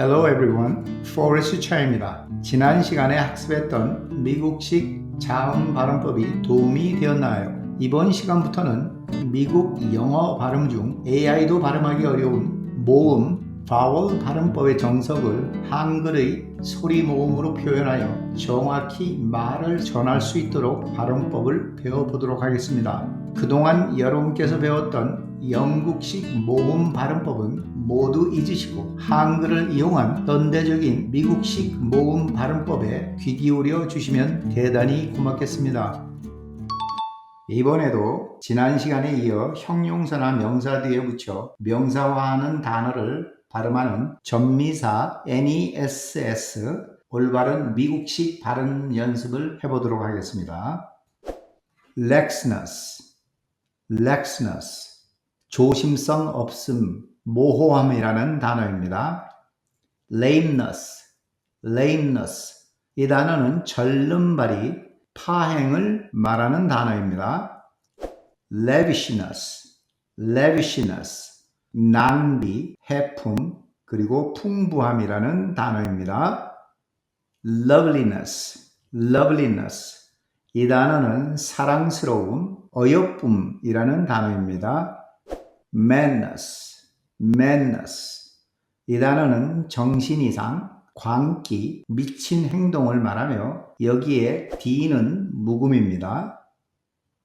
Hello everyone, 포레스트 차입니다. 지난 시간에 학습했던 미국식 자음 발음법이 도움이 되었나요? 이번 시간부터는 미국 영어 발음 중 AI도 발음하기 어려운 모음, 바월 발음법의 정석을 한글의 소리 모음으로 표현하여 정확히 말을 전할 수 있도록 발음법을 배워보도록 하겠습니다. 그동안 여러분께서 배웠던 영국식 모음 발음법은 모두 잊으시고 한글을 이용한 현대적인 미국식 모음 발음법에 귀 기울여 주시면 대단히 고맙겠습니다. 이번에도 지난 시간에 이어 형용사나 명사 뒤에 붙여 명사화하는 단어를 발음하는 전미사 NESS 올바른 미국식 발음 연습을 해보도록 하겠습니다. laxness, laxness, 조심성 없음, 모호함이라는 단어입니다. lameness, lameness. 이 단어는 절름발이 파행을 말하는 단어입니다. lavishness, lavishness. 낭비, 해품, 그리고 풍부함이라는 단어입니다. loveliness, loveliness. 이 단어는 사랑스러움, 어여쁨이라는 단어입니다. Madness, madness. 이 단어는 정신 이상, 광기, 미친 행동을 말하며 여기에 D는 묵음입니다.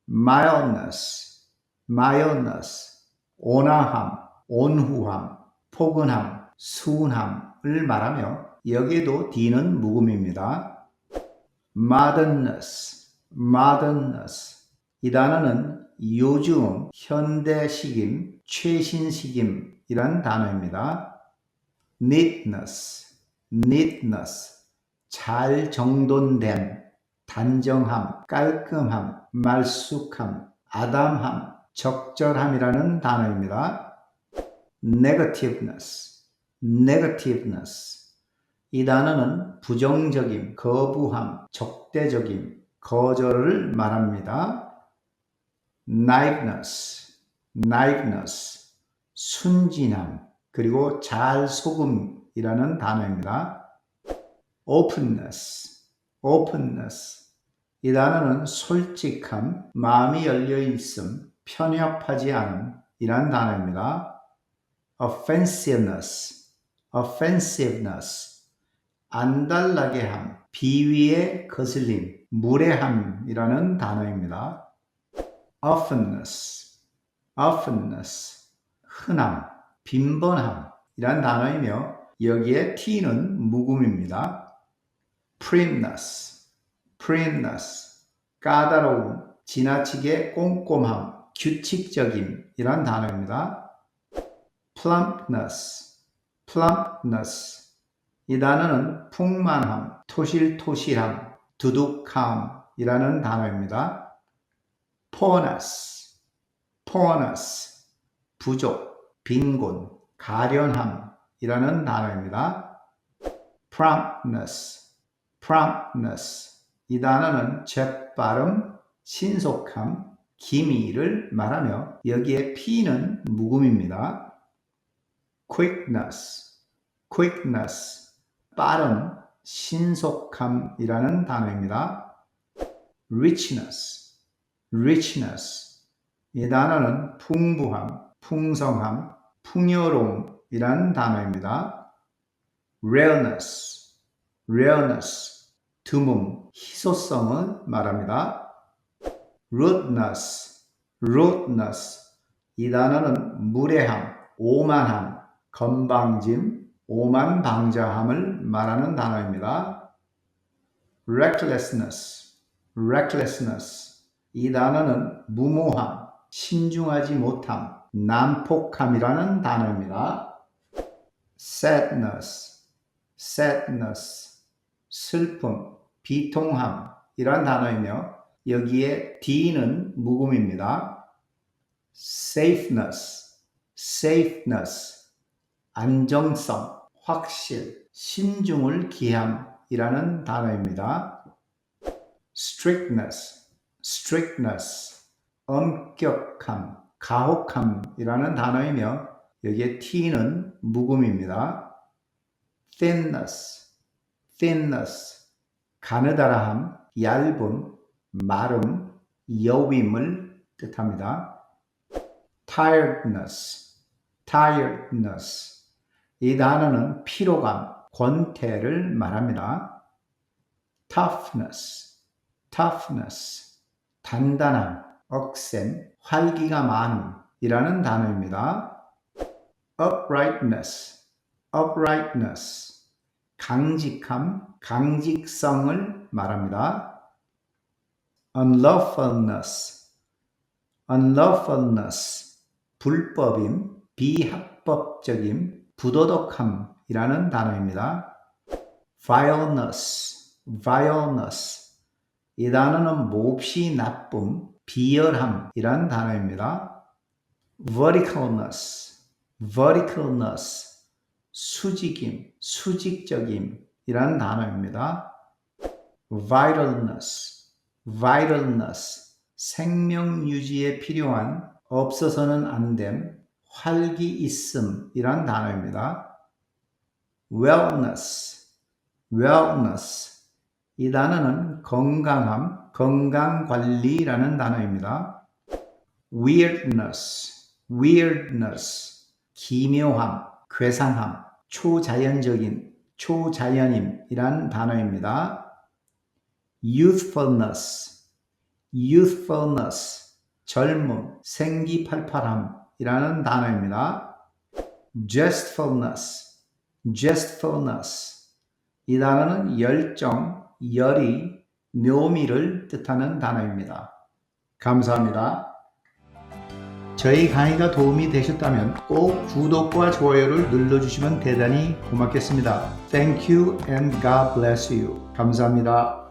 mildness, mildness. 온화함, 온후함, 포근함, 순함을 말하며 여기에도 D는 묵음입니다. modernness, modernness. 이 단어는 요즘, 현대식임, 최신식임이란 단어입니다. neatness, neatness. 잘 정돈됨, 단정함, 깔끔함, 말쑥함, 아담함, 적절함이라는 단어입니다. negativeness, negativeness. 이 단어는 부정적임, 거부함, 적대적임, 거절을 말합니다. naiveness, naiveness. 순진함, 그리고 잘 소금이라는 단어입니다. openness, openness. 이 단어는 솔직함, 마음이 열려 있음, 편협하지 않음 이란 단어입니다. offensiveness, offensiveness. 안달나게 함, 비위에 거슬림, 무례함이라는 단어입니다. offenness, offenness. 흔함, 빈번함 이란 단어이며 여기에 t는 묵음입니다. primness, primness. 까다로움, 지나치게 꼼꼼함, 규칙적임이란 단어입니다. plumpness, plumpness. 이 단어는 풍만함, 토실토실함, 두둑함이라는 단어입니다. poorness, poorness. 부족, 빈곤, 가련함이라는 단어입니다. promptness, promptness. 이 단어는 재빠름, 신속함, 기미를 말하며 여기에 P는 묵음입니다. quickness, quickness, 빠름, 신속함이라는 단어입니다. richness, richness. 이 단어는 풍부함, 풍성함, 풍요로움이라는 단어입니다. rareness, rareness. 드문, 희소성을 말합니다. rudeness, rudeness. 이 단어는 무례함, 오만함, 건방짐, 오만방자함을 말하는 단어입니다. recklessness, recklessness. 이 단어는 무모함, 신중하지 못함, 난폭함이라는 단어입니다. sadness, sadness. 슬픔, 비통함 이란 단어이며 여기에 D는 묵음입니다. safeness, safeness. 안정성, 확실, 신중을 기함이라는 단어입니다. strictness, strictness. 엄격함, 가혹함이라는 단어이며 여기에 T는 묵음입니다. thinness, thinness, 가느다라함, 얇음, 마름, 여윳을 뜻합니다. tiredness, tiredness. 이 단어는 피로감, 권태를 말합니다. toughness, toughness. 단단함, 억센, 활기가 많음이라는 단어입니다. uprightness, uprightness. 강직함, 강직성을 말합니다. unlawfulness, unlawfulness. 불법임, 비합법적임, 부도덕함이라는 단어입니다. vileness, vileness. 이 단어는 몹시 나쁨, 비열함이란 단어입니다. verticalness, verticalness. 수직임, 수직적임이란 단어입니다. vitalness, vitalness. 생명 유지에 필요한 없어서는 안 됨, 활기 있음이란 단어입니다. wellness, wellness. 이 단어는 건강함, 건강관리라는 단어입니다. weirdness, weirdness. 기묘함, 괴상함, 초자연적인, 초자연임이란 단어입니다. youthfulness, youthfulness. 젊음, 생기팔팔함이라는 단어입니다. jestfulness, jestfulness. 이 단어는 열정, 열의, 묘미를 뜻하는 단어입니다. 감사합니다. 저희 강의가 도움이 되셨다면 꼭 구독과 좋아요를 눌러주시면 대단히 고맙겠습니다. Thank you and God bless you. 감사합니다.